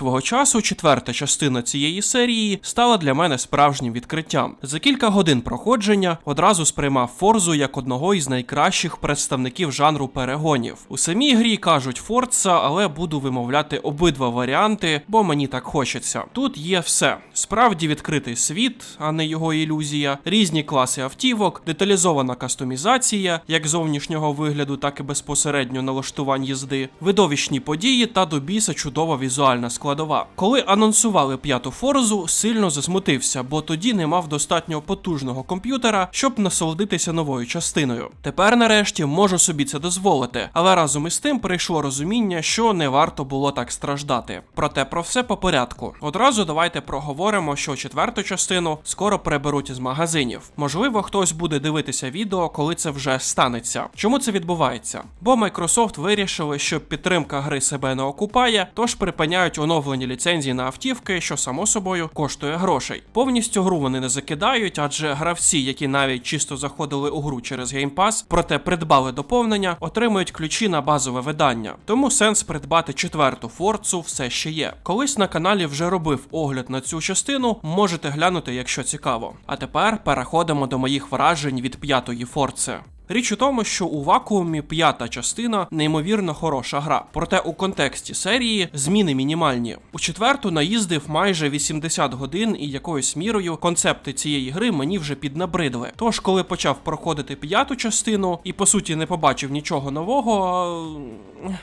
Свого часу четверта частина цієї серії стала для мене справжнім відкриттям. За кілька годин проходження одразу сприймав Форзу як одного із найкращих представників жанру перегонів. У самій грі кажуть Форца, але буду вимовляти обидва варіанти, бо мені так хочеться. Тут є все: справді відкритий світ, а не його ілюзія, різні класи автівок, деталізована кастомізація, як зовнішнього вигляду, так і безпосередньо налаштувань їзди, видовищні події та до біса чудова візуальна складова. Коли анонсували п'яту форзу, сильно засмутився, бо тоді не мав достатньо потужного комп'ютера, щоб насолодитися новою частиною. Тепер, нарешті, можу собі це дозволити, але разом із тим прийшло розуміння, що не варто було так страждати. Проте про все по порядку. Одразу давайте проговоримо, що четверту частину скоро приберуть із магазинів. Можливо, хтось буде дивитися відео, коли це вже станеться. Чому це відбувається? Бо Microsoft вирішили, що підтримка гри себе не окупає, тож припиняють оновлені ліцензії на автівки, що само собою коштує грошей. Повністю гру вони не закидають, адже гравці, які навіть чисто заходили у гру через Game Pass, проте придбали доповнення, отримують ключі на базове видання. Тому сенс придбати четверту форцу все ще є. Колись на каналі вже робив огляд на цю частину, можете глянути, якщо цікаво. А тепер переходимо до моїх вражень від п'ятої форци. Річ у тому, що у вакуумі п'ята частина неймовірно хороша гра. Проте у контексті серії зміни мінімальні. У четверту наїздив майже 80 годин, і якоюсь мірою концепти цієї гри мені вже піднабридли. Тож, коли почав проходити п'яту частину і по суті не побачив нічого нового.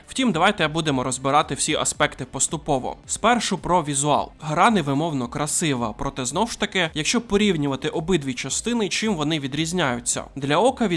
Втім, давайте будемо розбирати всі аспекти поступово. Спершу про візуал. Гра невимовно красива, проте знов ж таки, якщо порівнювати обидві частини, чим вони відрізняються. Для ока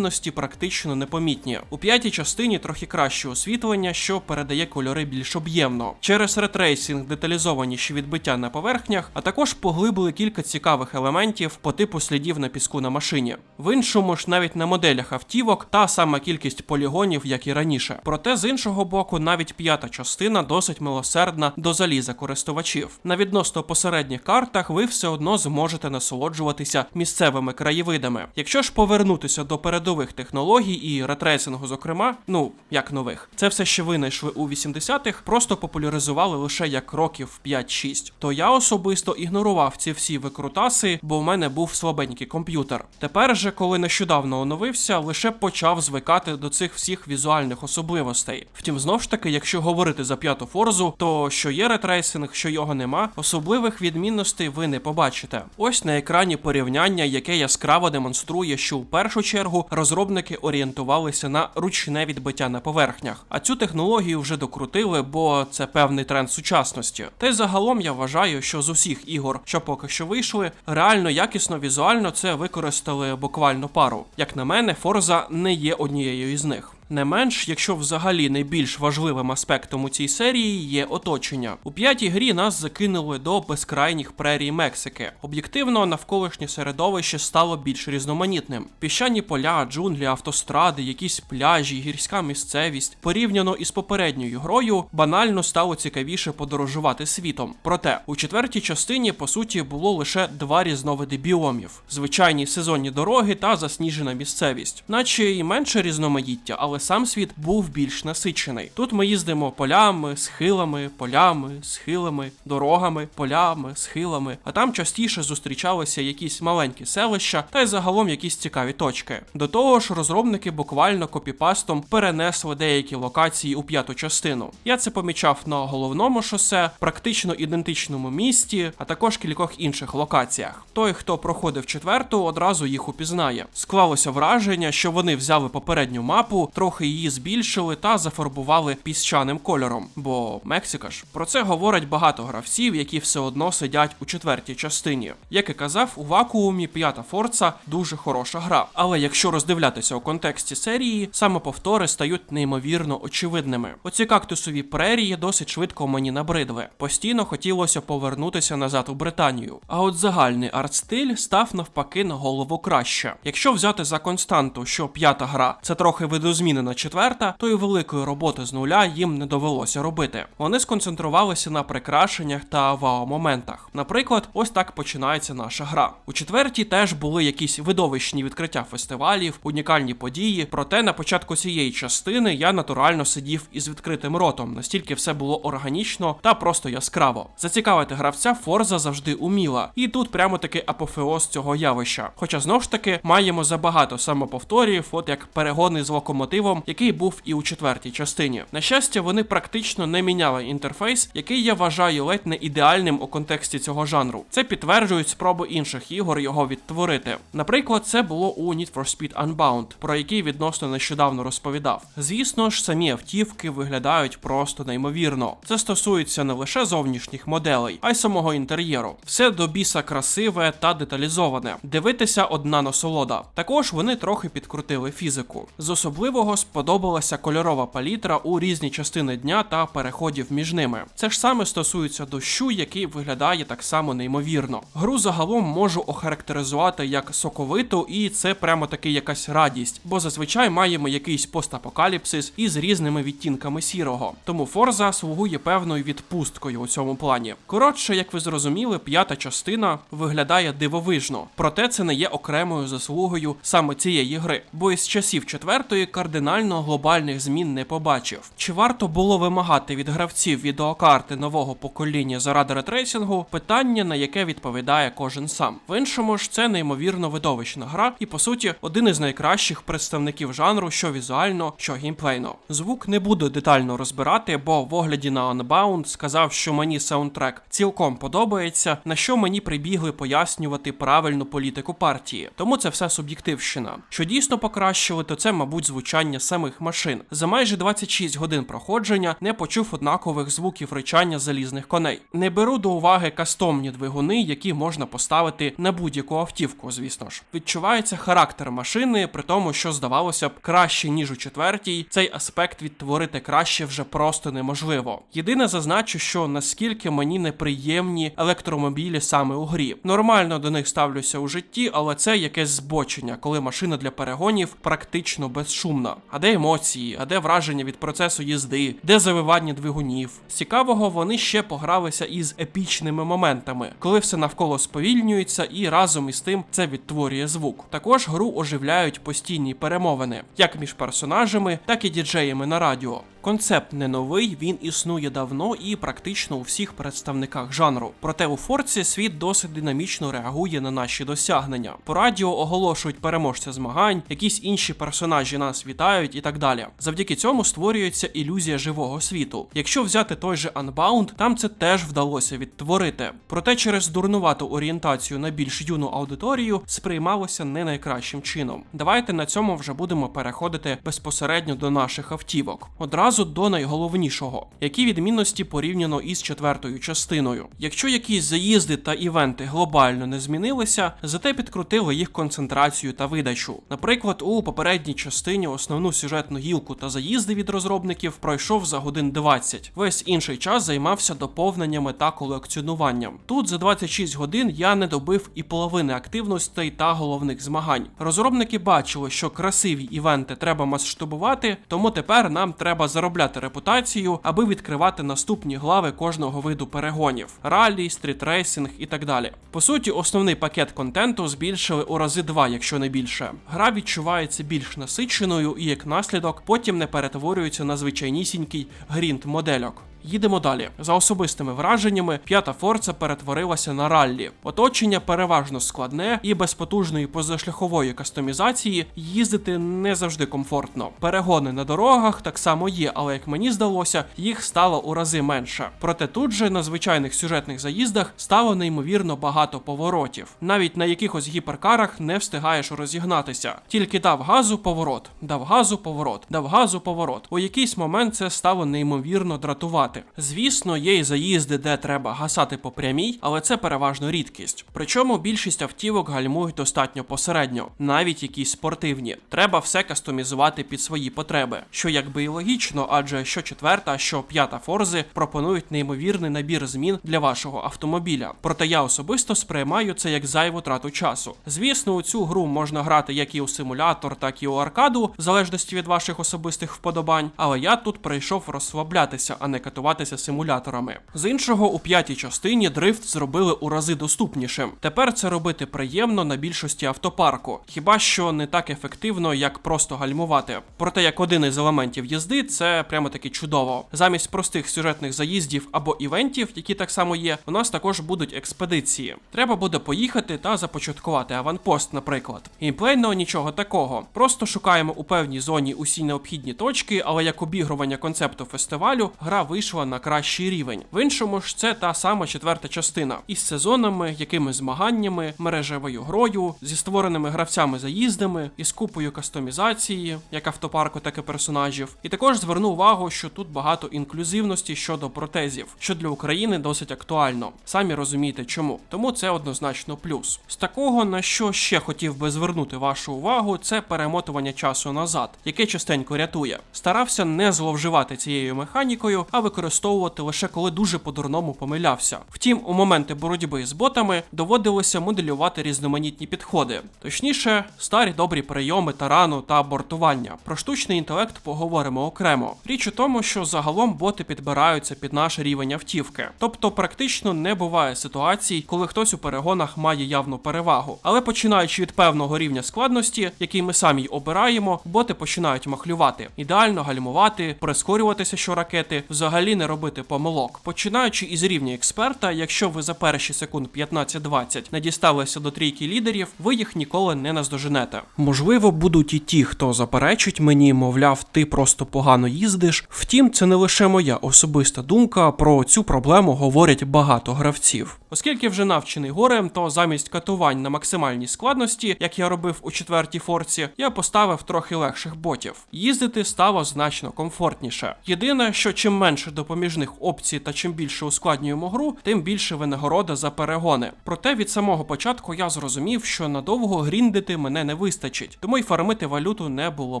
відмінності практично непомітні. У п'ятій частині трохи краще освітлення, що передає кольори більш об'ємно. Через ретрейсінг деталізованіші відбиття на поверхнях, а також поглибили кілька цікавих елементів по типу слідів на піску на машині. В іншому ж навіть на моделях автівок та сама кількість полігонів, як і раніше. Проте з іншого боку, навіть п'ята частина досить милосердна до заліза користувачів. На відносно посередніх картах ви все одно зможете насолоджуватися місцевими краєвидами. Якщо ж повернутися до передових технологій і ретрейсингу, зокрема, ну як нових, це все ще винайшли у 80-х, просто популяризували лише як років 5-6. То я особисто ігнорував ці всі викрутаси, бо в мене був слабенький комп'ютер. Тепер же, коли нещодавно оновився, лише почав звикати до цих всіх візуальних особливостей. Втім, знов ж таки, якщо говорити за п'яту форзу, то що є ретрейсинг, що його нема, особливих відмінностей ви не побачите. Ось на екрані порівняння, яке яскраво демонструє, що в першу чергу розробники орієнтувалися на ручне відбиття на поверхнях, а цю технологію вже докрутили, бо це певний тренд сучасності. Та й загалом я вважаю, що з усіх ігор, що поки що вийшли, реально якісно візуально це використали буквально пару. Як на мене, Forza не є однією із них. Не менш, якщо взагалі найбільш важливим аспектом у цій серії є оточення. У п'ятій грі нас закинули до безкрайніх прерій Мексики. Об'єктивно, навколишнє середовище стало більш різноманітним. Піщані поля, джунглі, автостради, якісь пляжі, гірська місцевість. Порівняно із попередньою грою, банально стало цікавіше подорожувати світом. Проте у четвертій частині по суті було лише два різновиди біомів: звичайні сезонні дороги та засніжена місцевість, наче і менше різноманіття, але сам світ був більш насичений. Тут ми їздимо полями, схилами, полями, схилами, дорогами, полями, схилами, а там частіше зустрічалися якісь маленькі селища та й загалом якісь цікаві точки. До того ж, розробники буквально копіпастом перенесли деякі локації у п'яту частину. Я це помічав на головному шосе, практично ідентичному місті, а також кількох інших локаціях. Той, хто проходив четверту, одразу їх упізнає. Склалося враження, що вони взяли попередню мапу, трохи її збільшили та зафарбували піщаним кольором. Бо Мексика ж про це говорять багато гравців, які все одно сидять у четвертій частині. Як і казав, у вакуумі п'ята форца дуже хороша гра. Але якщо роздивлятися у контексті серії, саме повтори стають неймовірно очевидними. Оці кактусові прерії досить швидко мені набридли. Постійно хотілося повернутися назад у Британію. А от загальний арт-стиль став навпаки на голову краще. Якщо взяти за константу, що п'ята гра це трохи видозмін змінена четверта, то й великої роботи з нуля їм не довелося робити. Вони сконцентрувалися на прикрашеннях та вау-моментах. Наприклад, ось так починається наша гра. У четвертій теж були якісь видовищні відкриття фестивалів, унікальні події. Проте на початку цієї частини я натурально сидів із відкритим ротом, настільки все було органічно та просто яскраво. Зацікавити гравця Форза завжди уміла, і тут прямо таки апофеоз цього явища. Хоча знов ж таки маємо забагато самоповторів, от як перегони з локомотивом, який був і у четвертій частині. На щастя, вони практично не міняли інтерфейс, який я вважаю ледь не ідеальним у контексті цього жанру. Це підтверджують спроби інших ігор його відтворити. Наприклад, це було у Need for Speed Unbound, про який відносно нещодавно розповідав. Звісно ж, самі автівки виглядають просто неймовірно. Це стосується не лише зовнішніх моделей, а й самого інтер'єру. Все до біса красиве та деталізоване. Дивитися одна насолода. Також вони трохи підкрутили фізику. З особливого сподобалася кольорова палітра у різні частини дня та переходів між ними. Це ж саме стосується дощу, який виглядає так само неймовірно. Гру загалом можу охарактеризувати як соковиту, і це прямо таки якась радість, бо зазвичай маємо якийсь постапокаліпсис із різними відтінками сірого. Тому Форза слугує певною відпусткою у цьому плані. Коротше, як ви зрозуміли, п'ята частина виглядає дивовижно, проте це не є окремою заслугою саме цієї гри, бо із часів четвертої кардинально глобальних змін не побачив. Чи варто було вимагати від гравців відеокарти нового покоління заради ретрейсингу? Питання, на яке відповідає кожен сам. В іншому ж це неймовірно видовищна гра, і по суті один із найкращих представників жанру, що візуально, що геймплейно. Звук не буду детально розбирати, бо в огляді на Unbound сказав, що мені саундтрек цілком подобається, на що мені прибігли пояснювати правильну політику партії. Тому це все суб'єктивщина. Що дійсно покращили, то це, мабуть, звучання самих машин. За майже 26 годин проходження не почув однакових звуків ричання залізних коней. Не беру до уваги кастомні двигуни, які можна поставити на будь-яку автівку, звісно ж. Відчувається характер машини, при тому, що здавалося б краще ніж у четвертій. Цей аспект відтворити краще вже просто неможливо. Єдине зазначу, що наскільки мені неприємні електромобілі саме у грі. Нормально до них ставлюся у житті, але це якесь збочення, коли машина для перегонів практично безшумна. А де емоції, а де враження від процесу їзди, де завивання двигунів. Цікавого вони ще погралися із епічними моментами, коли все навколо сповільнюється, і разом із тим це відтворює звук. Також гру оживляють постійні перемовини, як між персонажами, так і діджеями на радіо. Концепт не новий, він існує давно і практично у всіх представниках жанру. Проте у Форці світ досить динамічно реагує на наші досягнення. По радіо оголошують переможця змагань, якісь інші персонажі нас вітають і так далі. Завдяки цьому створюється ілюзія живого світу. Якщо взяти той же Unbound, там це теж вдалося відтворити. Проте через дурнувату орієнтацію на більш юну аудиторію сприймалося не найкращим чином. Давайте на цьому вже будемо переходити безпосередньо до наших автівок. Одразу до найголовнішого, які відмінності порівняно із четвертою частиною. Якщо якісь заїзди та івенти глобально не змінилися, зате підкрутили їх концентрацію та видачу. Наприклад, у попередній частині основну сюжетну гілку та заїзди від розробників пройшов за годин 20. Весь інший час займався доповненнями та колекціонуванням. Тут за 26 годин я не добив і половини активностей та головних змагань. Розробники бачили, що красиві івенти треба масштабувати, тому тепер нам треба заробляти репутацію, аби відкривати наступні глави кожного виду перегонів: ралі, стрітрейсинг і так далі. По суті, основний пакет контенту збільшили у рази два, якщо не більше. Гра відчувається більш насиченою і як наслідок потім не перетворюється на звичайнісінький грінт модельок. Їдемо далі. За особистими враженнями, п'ята форца перетворилася на раллі. Оточення переважно складне і без потужної позашляхової кастомізації їздити не завжди комфортно. Перегони на дорогах так само є, але як мені здалося, їх стало у рази менше. Проте тут же на звичайних сюжетних заїздах стало неймовірно багато поворотів. Навіть на якихось гіперкарах не встигаєш розігнатися. Тільки дав газу поворот, дав газу поворот, дав газу поворот. У якийсь момент це стало неймовірно дратувати. Грати. Звісно, є і заїзди, де треба гасати по прямій, але це переважно рідкість. Причому більшість автівок гальмують достатньо посередньо, навіть якісь спортивні. Треба все кастомізувати під свої потреби, що якби і логічно, адже що четверта, що п'ята форзи пропонують неймовірний набір змін для вашого автомобіля. Проте я особисто сприймаю це як зайву трату часу. Звісно, у цю гру можна грати як і у симулятор, так і у аркаду, в залежності від ваших особистих вподобань. Але я тут прийшов розслаблятися, а не катуватися симуляторами. З іншого, у п'ятій частині дрифт зробили у рази доступнішим. Тепер це робити приємно на більшості автопарку, хіба що не так ефективно, як просто гальмувати. Проте як один із елементів їзди, це прямо таки чудово. Замість простих сюжетних заїздів або івентів, які так само є, у нас також будуть експедиції. Треба буде поїхати та започаткувати аванпост, наприклад. Геймплейно нічого такого. Просто шукаємо у певній зоні усі необхідні точки, але як обігрування концепту фестивалю, гра вийшла на кращий рівень. В іншому ж це та сама четверта частина із сезонами, якимись змаганнями, мережевою грою, зі створеними гравцями заїздами, із купою кастомізації, як автопарку, так і персонажів. І також зверну увагу, що тут багато інклюзивності щодо протезів, що для України досить актуально. Самі розумієте чому. Тому це однозначно плюс. З такого на що ще хотів би звернути вашу увагу, це перемотування часу назад, яке частенько рятує. Старався не зловживати цією механікою, а використовувати лише коли дуже по-дурному помилявся. Втім, у моменти боротьби з ботами доводилося моделювати різноманітні підходи, точніше, старі добрі прийоми тарану та абортування. Про штучний інтелект поговоримо окремо. Річ у тому, що загалом боти підбираються під наш рівень автівки, тобто практично не буває ситуацій, коли хтось у перегонах має явну перевагу. Але починаючи від певного рівня складності, який ми самі обираємо, боти починають махлювати, ідеально гальмувати, прискорюватися щоракети, взагалі не робити помилок. Починаючи із рівня експерта, якщо ви за перші секунд 15-20 не дісталися до трійки лідерів, ви їх ніколи не наздоженете. Можливо, будуть і ті, хто заперечить мені, мовляв, ти просто погано їздиш. Втім, це не лише моя особиста думка. Про цю проблему говорять багато гравців. Оскільки вже навчений горем, то замість катувань на максимальній складності, як я робив у четвертій форці, я поставив трохи легших ботів. Їздити стало значно комфортніше. Єдине, що чим менше допоміжних опцій та чим більше ускладнюємо гру, тим більше винагорода за перегони. Проте від самого початку я зрозумів, що надовго гріндити мене не вистачить, тому й фармити валюту не було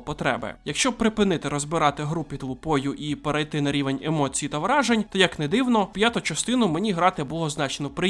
потреби. Якщо припинити розбирати гру під лупою і перейти на рівень емоцій та вражень, то як не дивно, п'яту частину мені грати було значно приємніше.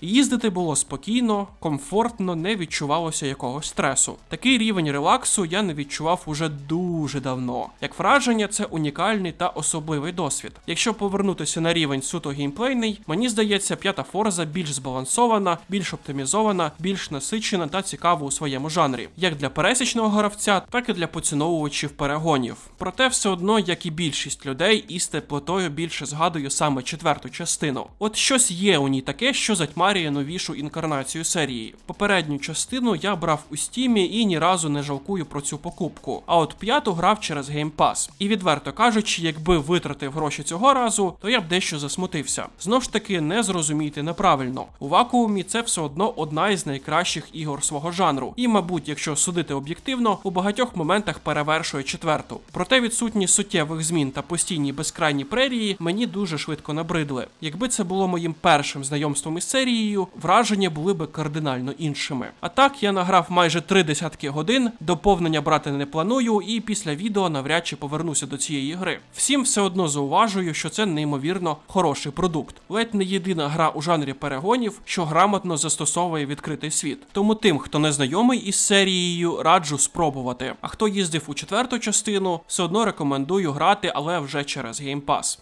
Їздити було спокійно, комфортно, не відчувалося якогось стресу. Такий рівень релаксу я не відчував уже дуже давно. Як враження, це унікальний та особливий досвід. Якщо повернутися на рівень суто геймплейний, мені здається, п'ята форза більш збалансована, більш оптимізована, більш насичена та цікава у своєму жанрі, як для пересічного гравця, так і для поціновувачів перегонів. Проте все одно, як і більшість людей, із теплотою більше згадую саме четверту частину. От щось є у ній таке, що затьмарює новішу інкарнацію серії. Попередню частину я брав у стімі і ні разу не жалкую про цю покупку. А от п'яту грав через Game Pass. І відверто кажучи, якби витратив гроші цього разу, то я б дещо засмутився. Знов ж таки, не зрозумійте неправильно. У вакуумі це все одно одна із найкращих ігор свого жанру. І, мабуть, якщо судити об'єктивно, у багатьох моментах перевершує четверту. Проте відсутність суттєвих змін та постійні безкрайні прерії мені дуже швидко набридли. Якби це було моїм першим знайомством із серією, враження були би кардинально іншими. А так я награв майже три десятки годин, доповнення брати не планую, і після відео навряд чи повернуся до цієї гри. Всім все одно зауважую, що це неймовірно хороший продукт. Ледь не єдина гра у жанрі перегонів, що грамотно застосовує відкритий світ. Тому тим, хто не знайомий із серією, раджу спробувати. А хто їздив у четверту частину, все одно рекомендую грати, але вже через Pass.